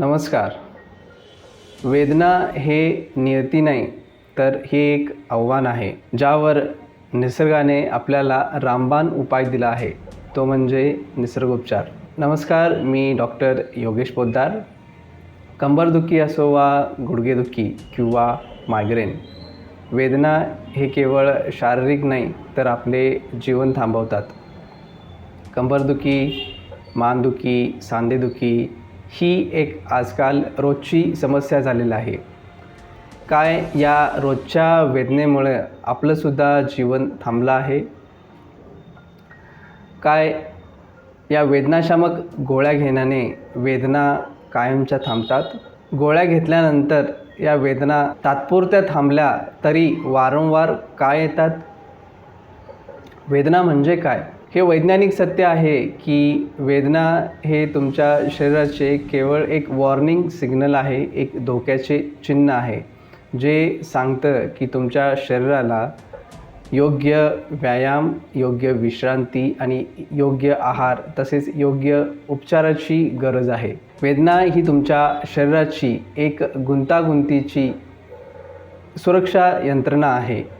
नमस्कार. वेदना हे नियती नाही तर हे एक आव्हान आहे ज्यावर निसर्गाने आपल्याला रामबाण उपाय दिला आहे तो म्हणजे निसर्गोपचार. नमस्कार मी डॉक्टर योगेश पोद्दार. कंबरदुखी असो वा गुडघेदुखी किंवा मायग्रेन वेदना हे केवळ शारीरिक नाही तर आपले जीवन थांबवतात. कंबरदुखी मानदुखी सांधेदुखी ही एक आजकाल रोजची समस्या झालेली आहे. काय या रोजच्या वेदनेमुळे आपलंसुद्धा जीवन थांबलं आहे? काय या वेदनाशामक गोळ्या घेण्याने वेदना कायमच्या थांबतात? गोळ्या घेतल्यानंतर या वेदना तात्पुरत्या थांबल्या तरी वारंवार काय येतात? वेदना म्हणजे काय? हे वैज्ञानिक सत्य आहे की वेदना हे तुमच्या शरीराचे केवळ एक वॉर्निंग सिग्नल आहे एक धोक्याचे चिन्ह आहे जे सांगतं की तुमच्या शरीराला योग्य व्यायाम योग्य विश्रांती आणि योग्य आहार तसेच योग्य उपचाराची गरज आहे. वेदना ही तुमच्या शरीराची एक गुंतागुंतीची सुरक्षा यंत्रणा आहे.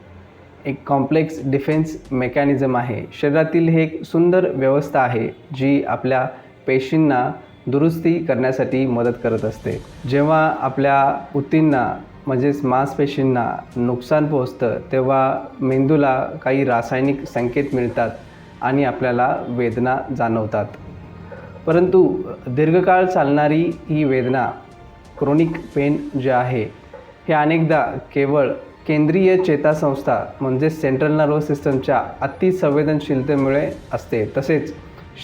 एक कॉम्प्लेक्स डिफेन्स मेकॅनिझम आहे. शरीरातील हे एक सुंदर व्यवस्था आहे जी आपल्या पेशींना दुरुस्ती करण्यासाठी मदत करत असते. जेव्हा आपल्या ऊतींना म्हणजेच मांसपेशींना नुकसान पोहोचतं तेव्हा मेंदूला काही रासायनिक संकेत मिळतात आणि आपल्याला वेदना जाणवतात. परंतु दीर्घकाळ चालणारी ही वेदना क्रोनिक पेन जे आहे हे अनेकदा केवळ केंद्रीय चेतासंस्था म्हणजे सेंट्रल नर्वस सिस्टमच्या अतिसंवेदनशीलतेमुळे असते. तसेच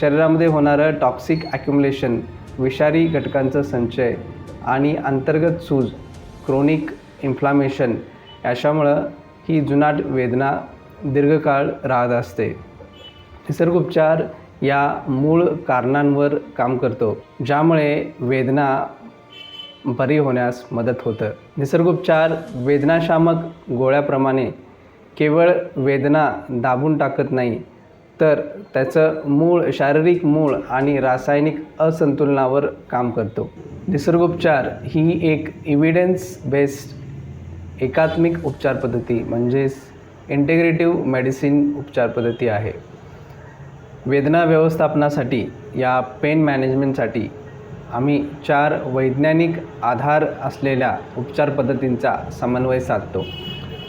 शरीरामध्ये होणारं टॉक्सिक ॲक्युमुलेशन विषारी घटकांचा संचय आणि अंतर्गत सूज क्रोनिक इन्फ्लामेशन याच्यामुळं ही जुनाट वेदना दीर्घकाळ राहत असते. निसर्गोपचार या मूळ कारणांवर काम करतो ज्यामुळे वेदना बरी होण्यास मदत होतं. निसर्गोपचार वेदनाशामक गोळ्याप्रमाणे केवळ वेदना दाबून टाकत नाही तर त्याचं मूळ शारीरिक मूळ आणि रासायनिक असंतुलनावर काम करतो. निसर्गोपचार ही एक इव्हिडन्स बेस्ड एकात्मिक उपचार पद्धती म्हणजेच इंटेग्रेटिव्ह मेडिसिन उपचार पद्धती आहे. वेदना व्यवस्थापनासाठी या पेन मॅनेजमेंटसाठी आम्ही चार वैज्ञानिक आधार असलेल्या उपचार पद्धतींचा समन्वय साधतो.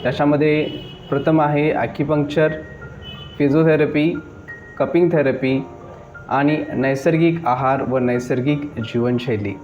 त्याच्यामध्ये प्रथम आहे ॲक्युपंक्चर फिजिओथेरपी कपिंग थेरपी आणि नैसर्गिक आहार व नैसर्गिक जीवनशैली.